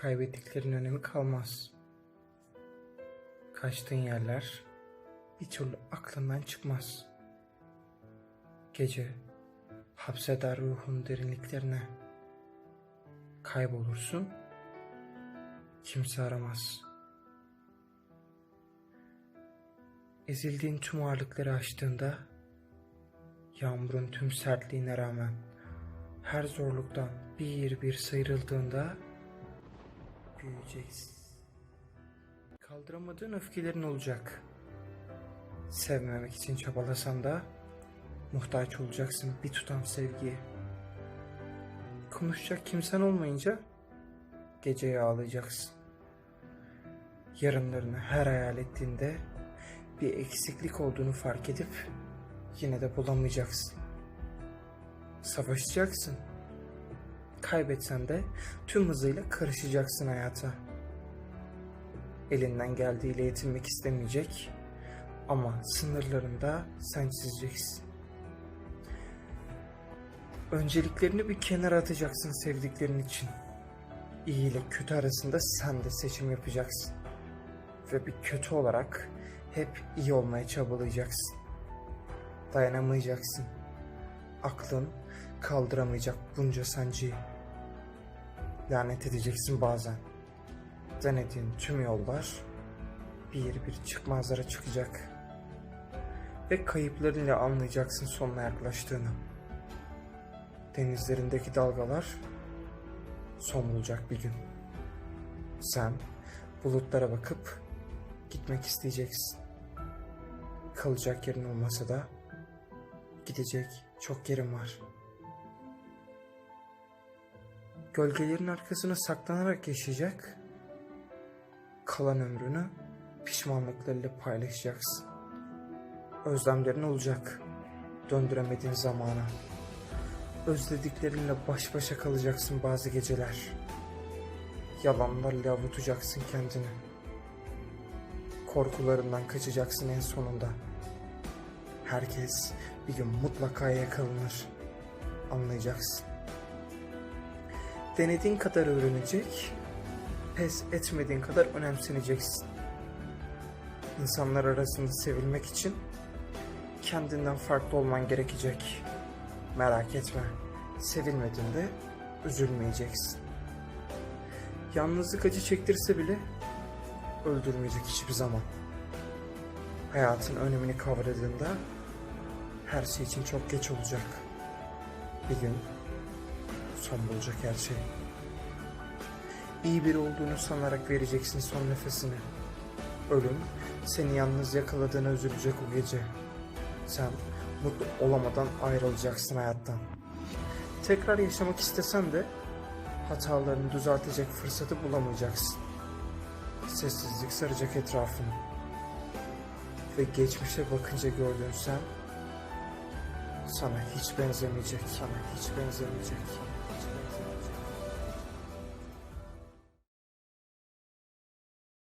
kaybettiklerinin önemi kalmaz. Kaçtığın yerler bir türlü aklından çıkmaz. Gece hapseder ruhun derinliklerine. Kaybolursun, kimse aramaz. Ezildiğin tüm ağırlıkları aştığında, yağmurun tüm sertliğine rağmen her zorluktan bir bir sıyrıldığında büyüyeceksin. Kaldıramadığın öfkelerin olacak. Sevmemek için çabalasan da muhtaç olacaksın bir tutam sevgiye. Konuşacak kimsen olmayınca geceye ağlayacaksın. Yarınlarını her hayal ettiğinde bir eksiklik olduğunu fark edip yine de bulamayacaksın. Savaşacaksın. Kaybetsen de tüm hızıyla karışacaksın hayata. Elinden geldiğiyle yetinmek istemeyecek ama sınırlarında sen çizeceksin. Önceliklerini bir kenara atacaksın sevdiklerin için. İyi ile kötü arasında sen de seçim yapacaksın. Ve bir kötü olarak hep iyi olmaya çabalayacaksın. Dayanamayacaksın. Aklın kaldıramayacak bunca sancıyı. Lanet edeceksin bazen. Denediğin tüm yollar bir bir çıkmazlara çıkacak. Ve kayıplarıyla anlayacaksın sonuna yaklaştığını. Denizlerindeki dalgalar son bulacak bir gün. Sen bulutlara bakıp gitmek isteyeceksin. Kalacak yerin olmasa da gidecek çok yerin var. Gölgelerin arkasına saklanarak yaşayacak. Kalan ömrünü pişmanlıklarıyla paylaşacaksın. Özlemlerin olacak. Döndüremediğin zamana. Özlediklerinle baş başa kalacaksın bazı geceler. Yalanlarla avutacaksın kendini. Korkularından kaçacaksın en sonunda. Herkes bir gün mutlaka yakalanır. Anlayacaksın. Denediğin kadar öğrenecek, pes etmediğin kadar önemseneceksin. İnsanlar arasında sevilmek için kendinden farklı olman gerekecek. Merak etme, sevilmediğinde üzülmeyeceksin. Yalnızlık acı çektirse bile öldürmeyecek hiçbir zaman. Hayatın önemini kavradığında her şey için çok geç olacak. Bir gün son bulacak her şey. İyi biri olduğunu sanarak vereceksin son nefesini. Ölüm seni yalnız yakaladığına üzülecek o gece. Sen mutlu olamadan ayrılacaksın hayattan. Tekrar yaşamak istesen de hatalarını düzeltecek fırsatı bulamayacaksın. Sessizlik saracak etrafını. Ve geçmişe bakınca gördüğün sen sana hiç benzemeyecek, sana hiç benzemeyecek.